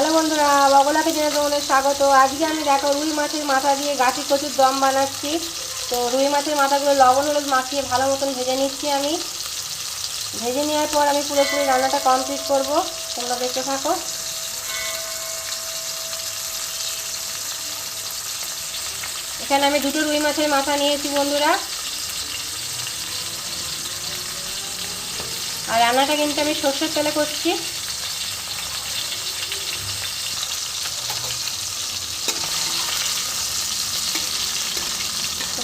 Hello বন্ধুরা বগলাকে জেনে তোমাদের স্বাগত। আজকে আমি দেখো রুই মাছের মাথা দিয়ে গাঠি কচুর দম বানাচ্ছি। তো রুই মাছের মাথাগুলো লবণ, হলুদ মাখিয়ে ভালো মতন ভেজে নিচ্ছি আমি। ভেজে নেওয়ার পর আমি পুরোপুরি রান্নাটা কমপ্লিট করব। তোমরা দেখতে থাকো। এখানে আমি দুটো রুই মাছের মাথা নিয়েছি বন্ধুরা। আর রান্নাটা কিন্তু আমি সর্ষের তেলে করছি।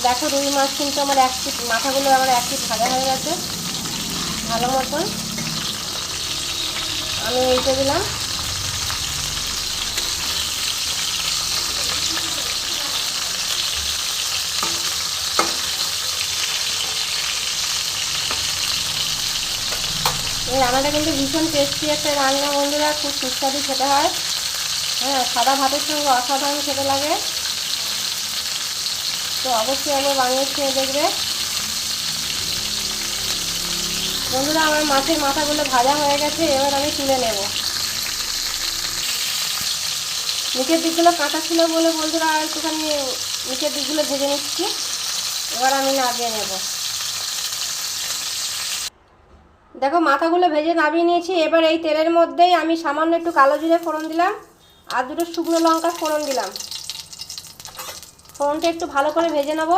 দেখো রুই মাছ কিন্তু আমার এক পিস মাথাগুলো আমার এক পিস ভাজা হয়ে গেছে। ভালো মতন। আমি উল্টে দিলাম। এই রান্নাটা কিন্তু ভীষণ টেস্টি একটা রান্না, বন্ধুরা। খুব সুস্বাদু খেতে হয়। হ্যাঁ সাদা ভাতের সঙ্গে অসাধারণ খেতে লাগে। তো অবশ্যই একবার বানিয়ে খেয়ে দেখবে। বন্ধুরা, আমার মাছের মাথাগুলো ভাজা হয়ে গেছে, এবার আমি তুলে নেব। নিচের দিকগুলো কাঁচা ছিল বলে বন্ধুরা একটুখানি নিচের দিকগুলো ভেজে নিচ্ছি। এবার আমি নামিয়ে নেব। দেখো, মাথাগুলো ভেজে নামিয়ে নিয়েছি। এবার এই তেলের মধ্যেই আমি সামান্য একটু কালো জিরে ফোড়ন দিলাম, আর দুটো শুকনো লঙ্কা ফোড়ন দিলাম। ফোড়নটা একটু ভালো করে ভেজে নেব।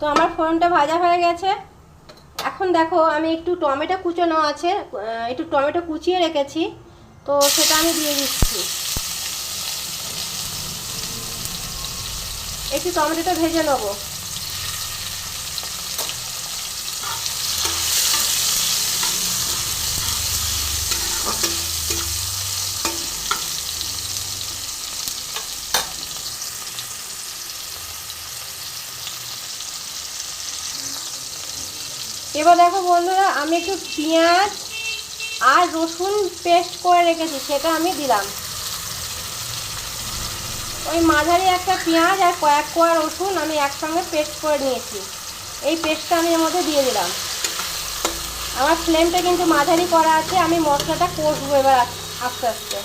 তো আমার ফোড়নটা ভাজা হয়ে গেছে। এখন দেখো, আমি একটু টমেটো কুচোনো আছে একটু টমেটো কুচিয়ে রেখেছি। তো সেটা আমি দিয়ে দিচ্ছি। একটু টমেটোটা ভেজে নেব। এবার দেখো বন্ধুরা, আমি একটু পেঁয়াজ আর রসুন পেস্ট করে রেখেছি, সেটা আমি দিলাম। ওই মাঝারি একটা পেঁয়াজ আর কয়েক কোয়া রসুন আমি একসঙ্গে পেস্ট করে নিয়েছি। এই পেস্টটা আমি এর মধ্যে দিয়ে দিলাম। আমার ফ্লেমটা কিন্তু মাঝারি করা আছে, আমি মশলাটা কষবো এবার আস্তে আস্তে।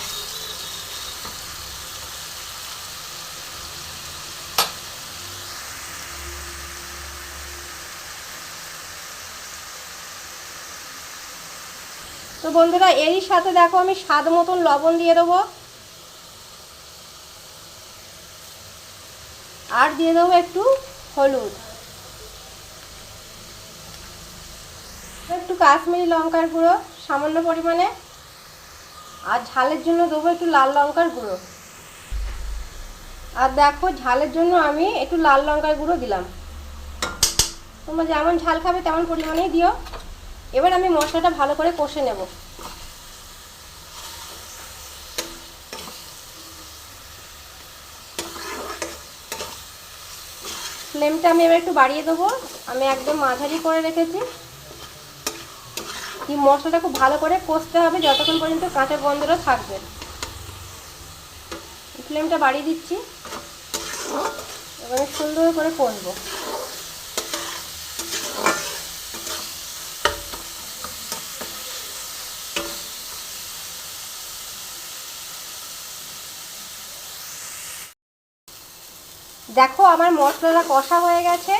তো বন্ধুরা, এরই সাথে দেখো আমি স্বাদ মতন লবণ দিয়ে দেবো। আর দিয়ে দেবো একটু হলুদ। একটু কাশ্মীরি লঙ্কার গুঁড়ো, সামান্য পরিমাণে। আর ঝালের জন্য দেবো একটু লাল লঙ্কার গুঁড়ো। আর দেখো, ঝালের জন্য আমি একটু লাল লঙ্কার গুঁড়ো দিলাম। তোমরা যেমন ঝাল খাবে, তেমন পরিমাণেই দিও। এবার আমি মশলাটা ভালো করে কষে নেব। ফ্লেমটা আমি এবার একটু বাড়িয়ে দেবো। আমি একদম মাঝারি করে রেখেছি। এই মশলাটা খুব ভালো করে কষতে হবে যতক্ষণ পর্যন্ত কাঁচা গন্ধটা থাকবে। ফ্লেমটা বাড়িয়ে দিচ্ছি। এবারে সুন্দর করে কষবো। দেখো আমার মশলাটা কষা হয়ে গেছে।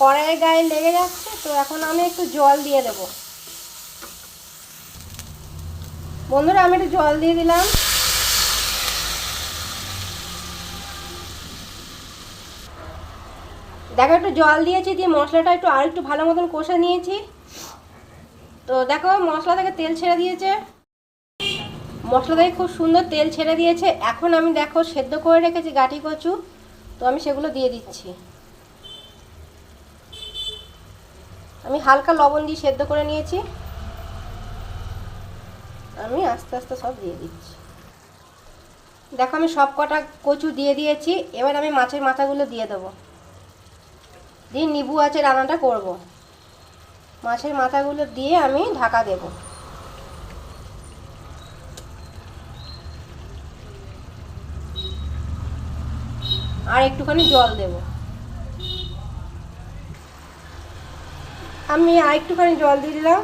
কড়াইয়ের গায়ে লেগে যাচ্ছে, তো এখন আমি একটু জল দিয়ে দেব। বন্ধুরা, আমি একটু জল দিয়ে দিলাম। দেখো, একটু জল দিয়েছি দিয়ে মশলাটা একটু আর একটু ভালো মতন কষে নিয়েছি। তো দেখো, মশলা থেকে তেল ছেড়ে দিয়েছে। মশলা খুব সুন্দর তেল ছেড়ে দিয়েছে। এখন আমি দেখো সেদ্ধ করে রেখেছি গাঠি কচু। তো আমি সেগুলো দিয়ে দিচ্ছি। আমি হালকা লবণ দিয়ে সেদ্ধ করে নিয়েছি। আমি আস্তে আস্তে সব দিয়ে দিচ্ছি। দেখো আমি সব কটা কচু দিয়ে দিয়েছি। এবার আমি মাছের মাথাগুলো দিয়ে দেবো। দিয়ে নিবু আছে রান্নাটা করব। মাছের মাথাগুলো দিয়ে আমি ঢাকা দেবো। আর একটুখানি জল দেব। আমি আর একটুখানি জল দিয়ে দিলাম।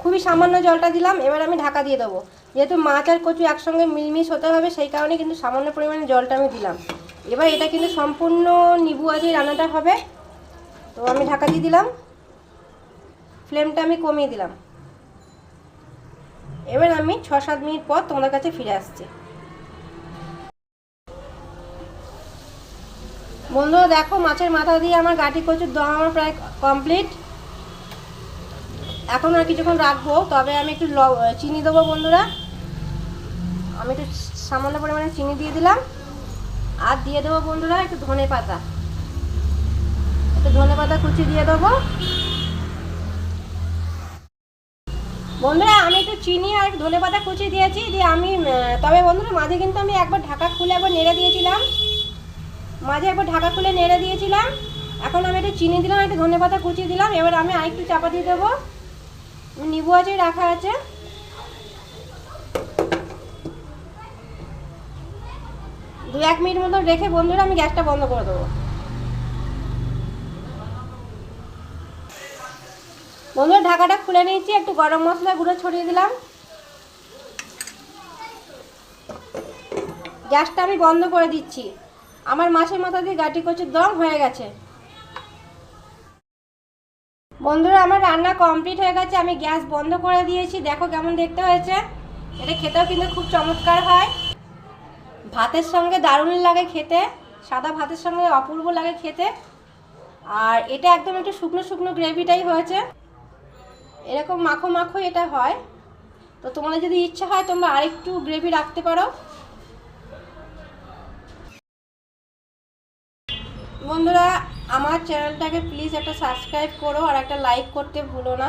খুবই সামান্য জলটা দিলাম, এবার আমি ঢাকা দিয়ে দেবো। যেহেতু মাছ আর কচু একসঙ্গে মিলমিশ হতে হবে, সেই কারণে কিন্তু সামান্য পরিমাণে জলটা আমি দিলাম। এবার এটা কিন্তু সম্পূর্ণ নিবু আজই রান্নাটা হবে। তো আমি ঢাকা দিয়ে দিলাম। ফ্লেমটা আমি কমিয়ে দিলাম। এবার আমি ছ সাত মিনিট পর তোমাদের কাছে ফিরে আসছি। বন্ধুরা দেখো, মাছের মাথা দিয়ে আমার গাটি কচুর দম আমার প্রায় কমপ্লিট এখন আর কিছুক্ষণ রাখব, তবে আমি একটু চিনি দেবো বন্ধুরা। আমি একটু সামান্য পরিমাণে চিনি দিয়ে দিলাম। আর দিয়ে দেবো বন্ধুরা একটু ধনে পাতা। একটু ধনে পাতা কুচি দিয়ে দেবো। বন্ধুরা, আমি একটু চিনি আর ধনে পাতা কুচি দিয়েছি, দিয়ে আমি তবে বন্ধুরা মাঝে কিন্তু আমি একবার ঢাকা খুলে একবার নেড়ে দিয়েছিলাম। মাঝে একবার ঢাকা খুলে নেড়ে দিয়েছিলাম। এখন আমি একটু চিনি দিলাম, একটু ধনে পাতা কুচি দিলাম। এবার আমি আরেকটু চাপা দিয়ে দেবো। নিবু আছে, রাখা আছে। দু এক মিনিট মতো রেখে বন্ধুরা আমি গ্যাসটা বন্ধ করে দেবো। বন্ধুরা, ঢাকাটা খুলে নিয়েছি, একটু গরম মশলা গুঁড়ো ছড়িয়ে দিলাম। গ্যাসটা আমি বন্ধ করে দিচ্ছি। আমার মাছের মাথা দিয়ে গাটি কচুর দম হয়ে গেছে। বন্ধুরা, আমার রান্না কমপ্লিট হয়ে গেছে, আমি গ্যাস বন্ধ করে দিয়েছি। দেখো কেমন দেখতে হয়েছে। এটা খেতেও কিন্তু খুব চমৎকার হয়। ভাতের সঙ্গে দারুণ লাগে খেতে, সাদা ভাতের সঙ্গে অপূর্ব লাগে খেতে। আর এটা একদম একটু শুকনো শুকনো গ্রেভিটাই হয়েছে। এরকম মাখো মাখো এটা হয়। তো তোমাদের যদি ইচ্ছা হয়, তোমরা আরেকটু গ্রেভি রাখতে পারো। বন্ধুরা, আমার চ্যানেলটাকে প্লিজ একটা সাবস্ক্রাইব করো আর একটা লাইক করতে ভুলো না।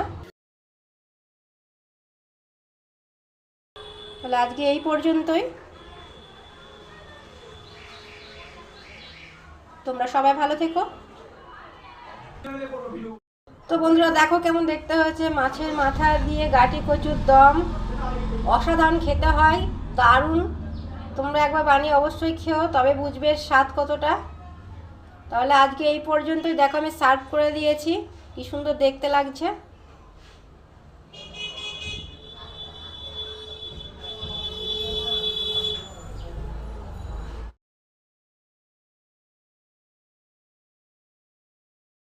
তাহলে আজকে এই পর্যন্তই। তোমরা সবাই ভালো থেকো। তো বন্ধুরা, দেখো কেমন দেখতে হয়েছে। মাছের মাথা দিয়ে গাটি কচুর দম। অসাধারণ খেতে হয়, দারুণ। তোমরা একবার বানিয়ে অবশ্যই খেও, তবে বুঝবে স্বাদ কতটা। তাহলে আজকে এই পর্যন্তই। দেখো আমি সার্ভ করে দিয়েছি। কি সুন্দর দেখতে লাগছে।